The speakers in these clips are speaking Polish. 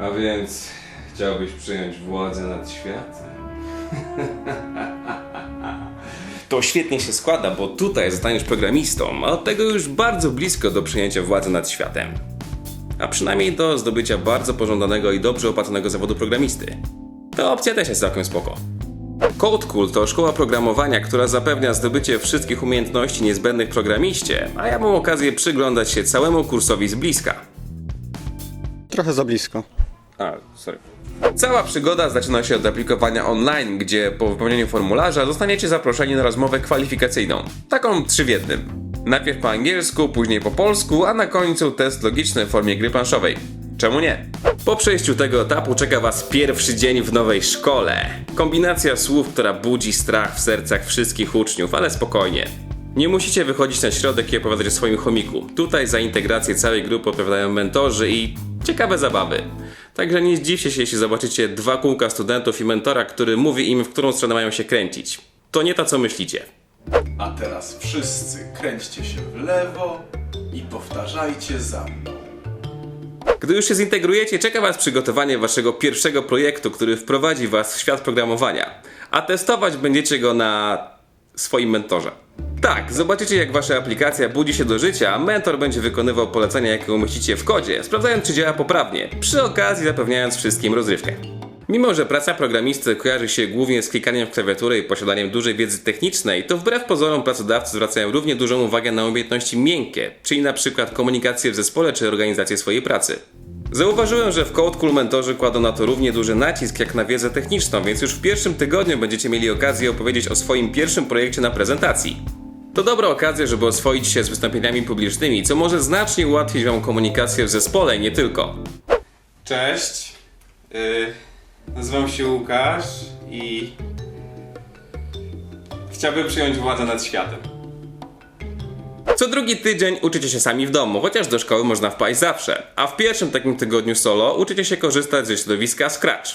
A więc chciałbyś przejąć władzę nad światem? To świetnie się składa, bo tutaj zostaniesz programistą, a od tego już bardzo blisko do przejęcia władzy nad światem. A przynajmniej do zdobycia bardzo pożądanego i dobrze opłaconego zawodu programisty. Ta opcja też jest całkiem spoko. Code Cool to szkoła programowania, która zapewnia zdobycie wszystkich umiejętności niezbędnych programiście, a ja mam okazję przyglądać się całemu kursowi z bliska. Trochę za blisko. A, sorry. Cała przygoda zaczyna się od aplikowania online, gdzie po wypełnieniu formularza zostaniecie zaproszeni na rozmowę kwalifikacyjną. Taką trzy w jednym. Najpierw po angielsku, później po polsku, a na końcu test logiczny w formie gry planszowej. Czemu nie? Po przejściu tego etapu czeka Was pierwszy dzień w nowej szkole. Kombinacja słów, która budzi strach w sercach wszystkich uczniów, ale spokojnie. Nie musicie wychodzić na środek i opowiadać o swoim chomiku. Tutaj za integrację całej grupy odpowiadają mentorzy i ciekawe zabawy. Także nie zdziwcie się, jeśli zobaczycie dwa kółka studentów i mentora, który mówi im, w którą stronę mają się kręcić. To nie to, co myślicie. A teraz wszyscy kręćcie się w lewo i powtarzajcie za mną. Gdy już się zintegrujecie, czeka Was przygotowanie Waszego pierwszego projektu, który wprowadzi Was w świat programowania. A testować będziecie go na swoim mentorze. Tak, zobaczycie jak Wasza aplikacja budzi się do życia, mentor będzie wykonywał polecenia, jakie umieścicie w kodzie, sprawdzając czy działa poprawnie, przy okazji zapewniając wszystkim rozrywkę. Mimo, że praca programisty kojarzy się głównie z klikaniem w klawiaturę i posiadaniem dużej wiedzy technicznej, to wbrew pozorom pracodawcy zwracają równie dużą uwagę na umiejętności miękkie, czyli na przykład komunikację w zespole czy organizację swojej pracy. Zauważyłem, że w Code Cool mentorzy kładą na to równie duży nacisk jak na wiedzę techniczną, więc już w pierwszym tygodniu będziecie mieli okazję opowiedzieć o swoim pierwszym projekcie na prezentacji. To dobra okazja, żeby oswoić się z wystąpieniami publicznymi, co może znacznie ułatwić Wam komunikację w zespole nie tylko. Cześć. Yy, nazywam się Łukasz i chciałbym przyjąć władzę nad światem. Co drugi tydzień uczycie się sami w domu, chociaż do szkoły można wpaść zawsze. A w pierwszym takim tygodniu solo uczycie się korzystać ze środowiska Scratch.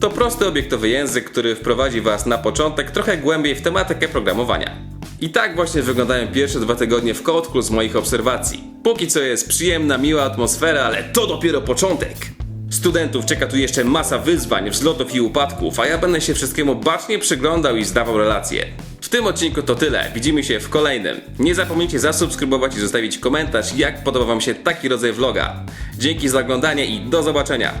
To prosty obiektowy język, który wprowadzi Was na początek trochę głębiej w tematykę programowania. I tak właśnie wyglądają pierwsze dwa tygodnie w Code z moich obserwacji. Póki co jest przyjemna, miła atmosfera, ale to dopiero początek. Studentów czeka tu jeszcze masa wyzwań, wzlotów i upadków, a ja będę się wszystkiemu bacznie przyglądał i zdawał relacje. W tym odcinku to tyle, widzimy się w kolejnym. Nie zapomnijcie zasubskrybować i zostawić komentarz, jak podoba Wam się taki rodzaj vloga. Dzięki za oglądanie i do zobaczenia!